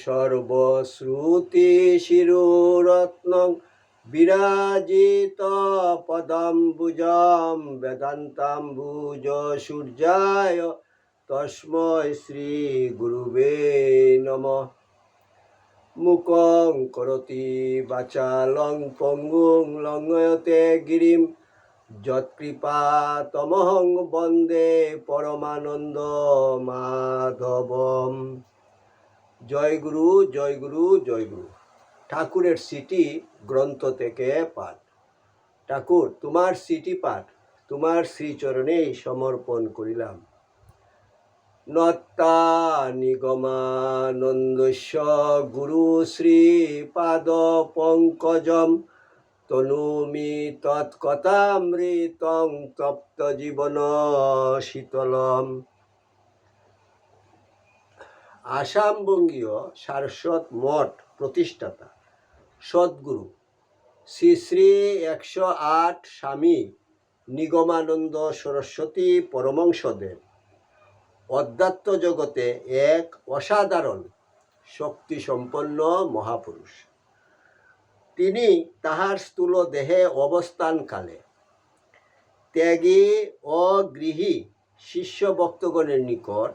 সর্বশ্রুতি শিরোরত্নং বিরাজিত পদম্বুজম বেদান্তাম্বুজ সূর্যায় তস্ময় শ্রী গুরুবে নমঃ মুকং করতি বাচালং পঙ্গুং লঙ্ঘয়তে গিরিম যৎকৃপা তমহং বন্দে পরমানন্দ মাধবম জয় গুরু জয় গুরু জয় গুরু। ঠাকুরের সিটি গ্রন্থ থেকে পাঠ। ঠাকুর, তোমার সিটি পাঠ, তোমার শ্রীচরণেই সমর্পণ করিলাম। নত্তা নিগমানন্দস্য গুরু শ্রীপাদ পঙ্কজম। তনুমি তৎকথামৃতং তপ্ত জীবন শীতলম। আসামবঙ্গীয় সারস্বত মঠ প্রতিষ্ঠাতা সদ্গুরু শ্রী শ্রী একশো আট স্বামী নিগমানন্দ সরস্বতী পরমংসদেব। অধ্যাত্ম জগতে এক অসাধারণ শক্তিসম্পন্ন মহাপুরুষ। তিনি তাহার স্থূল দেহে অবস্থানকালে ত্যাগী ও গৃহী শিষ্য ভক্তগণের নিকট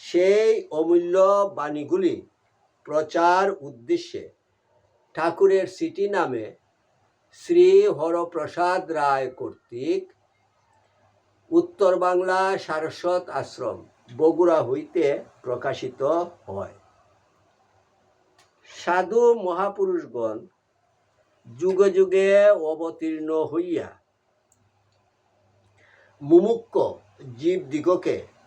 সেই অমূল্য বাণীগুলি প্রচার উদ্দেশ্যে ঠাকুরের সিটি নামে শ্রী হরপ্রসাদ রায় কর্তৃক উত্তর বাংলা সারস্বত আশ্রম বগুড়া হইতে প্রকাশিত হয়। সাধু মহাপুরুষগণ যুগে যুগে অবতীর্ণ হইয়া মুমুক্ষ জীবদিগকে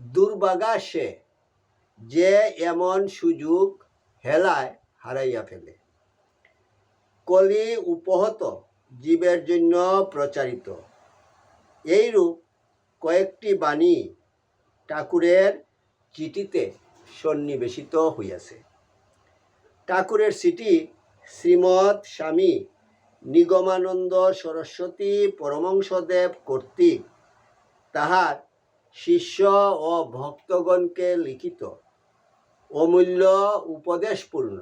দুর্ভাগা সে যে এমন সুযোগ হেলায় হারাইয়া ফেলে। কলি উপহত জীবের জন্য প্রচারিত। এইরূপ কয়েকটি বাণী ঠাকুরের চিঠিতে সন্নিবেশিত হইয়াছে। ঠাকুরের সিটি শ্রীমৎ স্বামী নিগমানন্দ সরস্বতী পরমংসদেব কর্তৃক তাহার শিষ্য ও ভক্তগণকে লিখিত অমূল্য উপদেশপূর্ণ।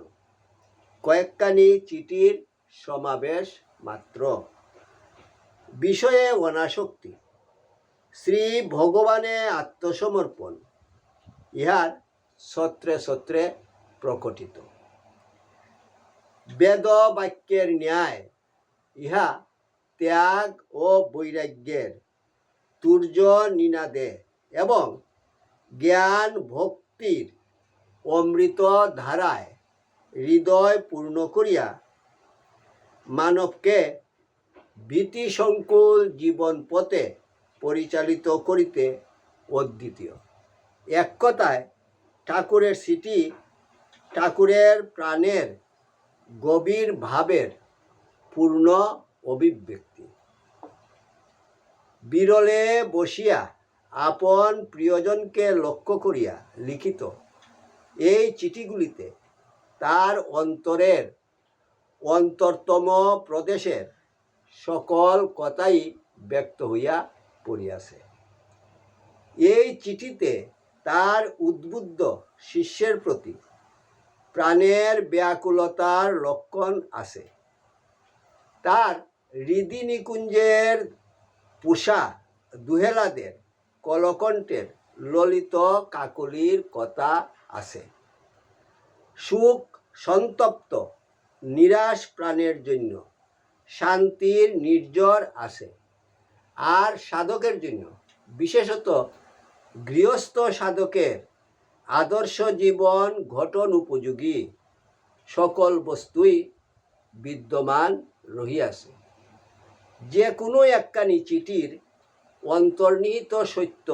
কয়েকখানি চিঠির সমাবেশ মাত্র। বিষয়ে অনাসক্তি। শ্রী ভগবানে আত্মসমর্পণ। ইহার সত্রে সত্রে প্রকটিত। বেদ বাক্যের ন্যায় ইহা ত্যাগ ও বৈরাগ্যের তুর্য নিনাদে। এবং জ্ঞান ভক্তির অমৃত ধারায় হৃদয় পূর্ণ করিয়া মানবকে ভীতিসংকুল জীবন পথে পরিচালিত করিতে অদ্বিতীয়। এক কথায়, ঠাকুরের স্মৃতি ঠাকুরের প্রাণের গভীর ভাবের পূর্ণ অভিব্যক্তি। বিরলে বসিয়া আপন প্রিয়জনকে লক্ষ্য করিয়া লিখিত এই চিঠিগুলিতে তার অন্তরের অন্তরতম প্রদেশের সকল কথাই ব্যক্ত হইয়া পড়িয়াছে। এই চিঠিতে তার উদ্বুদ্ধ শিষ্যের প্রতি প্রাণের ব্যাকুলতার লক্ষণ আছে। তার হৃদি নিকুঞ্জের পুষা দুহেলাদের কলকণ্ঠের ললিত কাকলির কথা আছে। সুখ সন্তপ্ত, নিরাশ প্রাণের জন্য, শান্তির নির্জর আছে। আর সাধকের জন্য, বিশেষত গৃহস্থ সাধকের আদর্শ জীবন গঠন উপযোগী, সকল বস্তুই বিদ্যমান রহিয়াছে। যে কোনো একখানি চিঠির অন্তর্নিহিত সত্য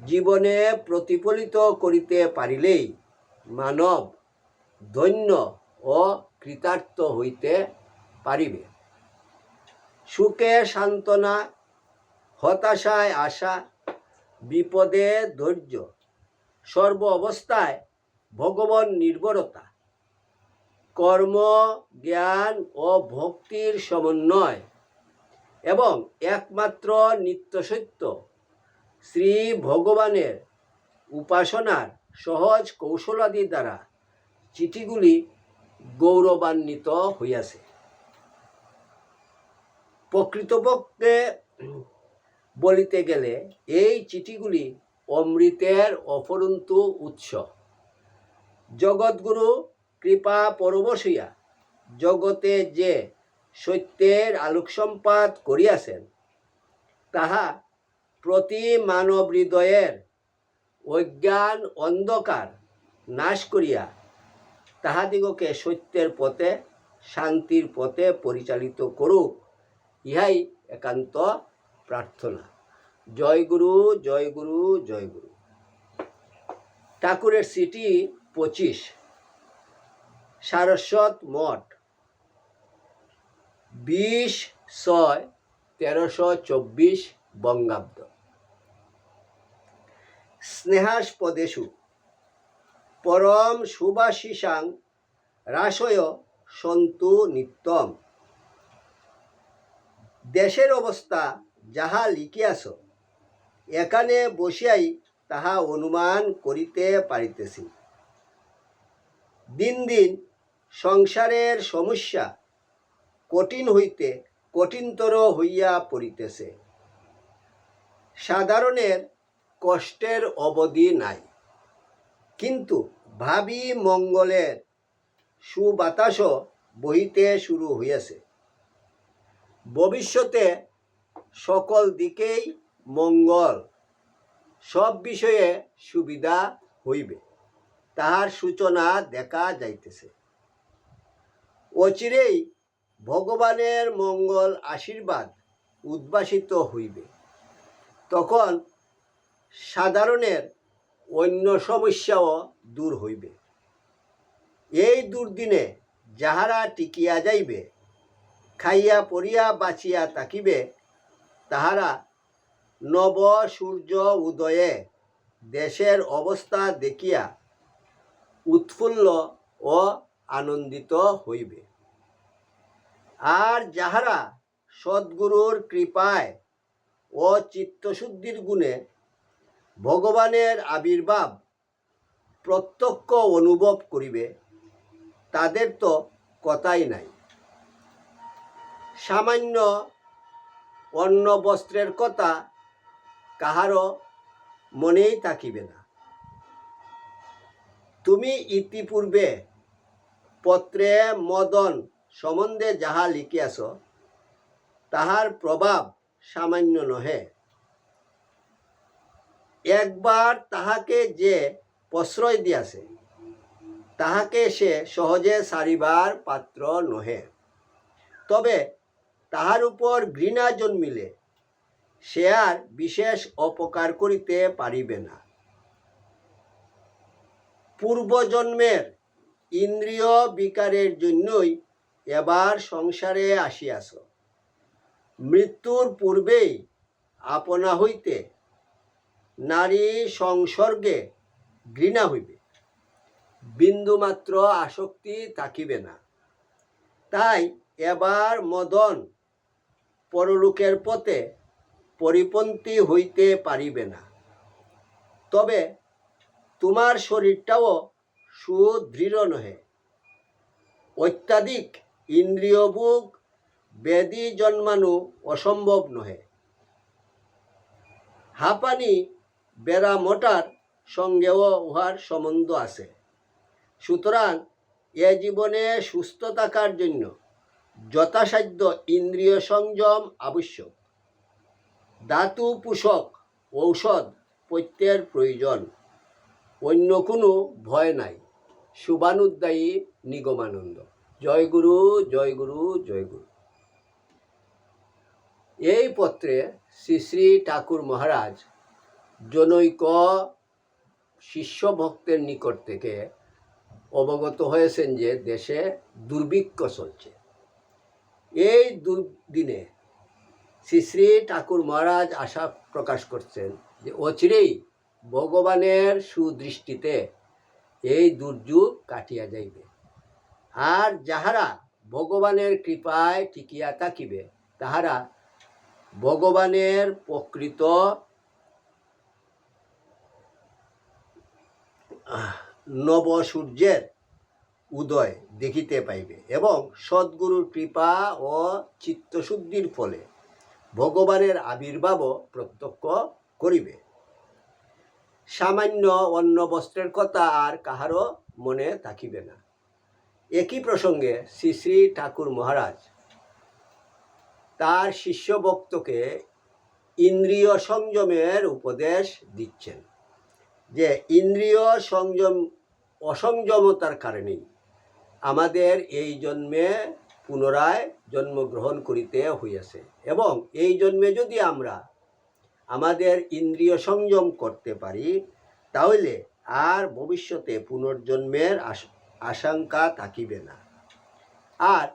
জীবনে প্রতিফলিত করিতে পারিলেই মানব ধন্য ও কৃতার্থ হইতে পারিবে। সুখে সান্ত্বনা, হতাশায় আশা, বিপদে ধৈর্য, সর্ব অবস্থায় ভগবান নির্ভরতা কর্ম, জ্ঞান ও ভক্তির সমন্বয় এবং একমাত্র নিত্যসত্য শ্রী ভগবানের উপাসনার সহজ কৌশলাদি দ্বারা চিঠিগুলি গৌরবান্বিত হইয়াছে। প্রকৃতপক্ষে বলিতে গেলে এই চিঠিগুলি অমৃতের অফরন্তু উৎস। জগৎগুরু কৃপা পরবশিয়া জগতে যে সত্যের আলোক আলোকসম্পাত করিয়াছেন, তাহা প্রতি মানব হৃদয়ের অজ্ঞান অন্ধকার নাশ করিয়া তাহাদিগকে সত্যের পথে, শান্তির পথে পরিচালিত করুক, ইহাই একান্ত প্রার্থনা। জয় গুরু জয় গুরু জয় গুরু। ঠাকুরের সিটি পঁচিশ, সারস্বত মঠ। বিশ ছয় তেরোশো চব্বিশ বঙ্গাব্দ। স্নেহাস্পদেশু, পরম সুভাশিসাং রাসয় সন্তু নিত্যম। দেশের অবস্থা যাহা লিখিয়াছ এখানে বসিয়াই তাহা অনুমান করিতে পারিতেছি। দিন দিন সংসারের সমস্যা কঠিন হইতে কঠিনতর হইয়া পড়িতেছে। সাধারণের কষ্টের অবধি নাই। কিন্তু ভাবি মঙ্গলের সুবাতাসও বহিতে শুরু হইয়াছে। ভবিষ্যতে সকল দিকেই মঙ্গল সব বিষয়ে সুবিধা হইবে, তাহার সূচনা দেখা যাইতেছে। অচিরেই ভগবানের মঙ্গল আশীর্বাদ উদ্ভাসিত হইবে। তখন সাধারণের অন্য সমস্যাও দূর হইবে। এই দুর্দিনে যাহারা টিকিয়া যাইবে, খাইয়া পড়িয়া বাঁচিয়া থাকিবে, তাহারা নব সূর্য উদয়ে দেশের অবস্থা দেখিয়া উৎফুল্ল ও আনন্দিত হইবে। আর যাহারা সদ্গুরুর কৃপায় ও চিত্তশুদ্ধির গুণে ভগবানের আবির্ভাব প্রত্যক্ষ অনুভব করিবে, তাদের তো কথাই নাই। সামান্য অন্য বস্ত্রের কথা কাহারও মনেই থাকিবে না। তুমি ইতিপূর্বে পত্রে মদন সম্বন্ধে যাহা লিখিয়াছ তাহার প্রভাব সামান্য নহে। একবার তাহাকে যে প্রশ্রয় দিয়াছে তাহাকে সে সহজে সারিবার পাত্র নহে। তবে তাহার উপর ঘৃণা জন্মিলে সে আর বিশেষ অপকার করিতে পারিবে না। পূর্বজন্মের ইন্দ্রিয় বিকারের জন্যই এবার সংসারে আসিয়াছ। মৃত্যুর পূর্বেই আপনা হইতে নারী সংসর্গে ঘৃণা হইবে। বিন্দুমাত্র আসক্তি থাকিবে না। তাই এবার মদন পরলোকের পথে পরিপন্থী হইতে পারিবে না। তবে তোমার শরীরটাও সুদৃঢ় নহে। অত্যাধিক ইন্দ্রিয়ভোগ ব্যাধি জন্মানো অসম্ভব নহে। হাঁপানি, বেড়া মোটার সঙ্গেও উহার সম্বন্ধ আছে। সুতরাং এ জীবনে সুস্থ থাকার জন্য যথাসাধ্য ইন্দ্রিয় সংযম আবশ্যক। ধাতু পোষক ঔষধ পৈত্যের প্রয়োজন। অন্য কোনো ভয় নাই। শুভানুদ্দায়ী নিগমানন্দ। জয় গুরু জয় গুরু জয় গুরু। এই পত্রে শ্রী শ্রী ঠাকুর মহারাজ জনৈক শিষ্য ভক্তের নিকট থেকে অবগত হয়েছেন যে দেশে দুর্ভিক্ষ চলছে। এই দুর্দিনে শ্রী শ্রী ঠাকুর মহারাজ আশা প্রকাশ করছেন যে অচিরেই ভগবানের সুদৃষ্টিতে এই দুর্যোগ কাটিয়া যাইবে। আর যাহারা ভগবানের কৃপায় টিকিয়া থাকিবে তাহারা ভগবানের প্রকৃত আহ, নব সূর্যের উদয় দেখিতে পাইবে এবং সদ্গুরুর কৃপা ও চিত্তশুদ্ধির ফলে ভগবানের আবির্ভাবও প্রত্যক্ষ করিবে। সামান্য অন্য বস্ত্রের কথা আর কাহারও মনে থাকিবে না। একই প্রসঙ্গে শ্রী শ্রী ঠাকুর মহারাজ তার শিষ্য ভক্তকে ইন্দ্রিয় সংযমের উপদেশ দিচ্ছেন যে ইন্দ্রিয় সংযম, অসংযমতার কারণেই আমাদের এই জন্মে পুনরায় জন্মগ্রহণ করিতে হইয়াছে এবং এই জন্মে যদি আমরা আমাদের ইন্দ্রিয় সংযম করতে পারি, তাহলে আর ভবিষ্যতে পুনর্জন্মের আশ- আশঙ্কা থাকিবে না। আর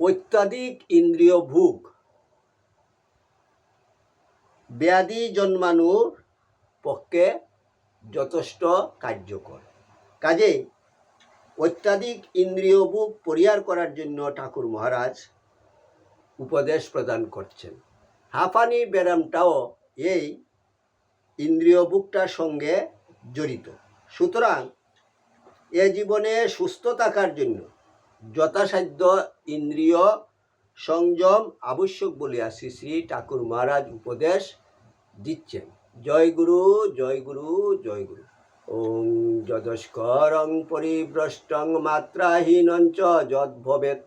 অত্যাধিক ইন্দ্রিয় ভোগ, ব্যাধি জন্মানোর পক্ষে যথেষ্ট কার্যকর। কাজেই অত্যাধিক ইন্দ্রিয় ভোগ পরিহার করার জন্য ঠাকুর মহারাজ উপদেশ প্রদান করছেন। হাঁপানি ব্যায়ামটাও এই ইন্দ্রিয় ভোগটার সঙ্গে জড়িত। সুতরাং এ জীবনে সুস্থ থাকার জন্য যথাসাধ্য ইন্দ্রিয় সংযম আবশ্যক বলিয়া শ্রী শ্রী ঠাকুর মহারাজ উপদেশ দিচ্ছেন। জয় গুরু জয় গুরু জয় গুরু। ওং যদস্করং পরিভ্রষ্টং মাত্রাহীনঞ্চ যদ্ভবেত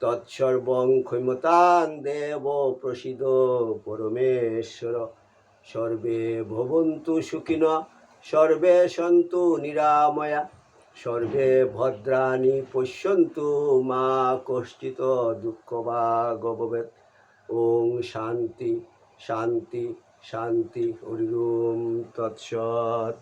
তৎসর্বং ক্ষমতাং দেব প্রসিদ পরমেশ্বর। সর্বে ভবন্তু সুখিন, সর্বে সন্তু নিরাময়া। সর্বে ভদ্রাণী পশ্যন্তু মা কষ্টিত দুঃখ বা গবেদ ওং শান্তি শান্তি শান্তি হরিম তৎসৎ।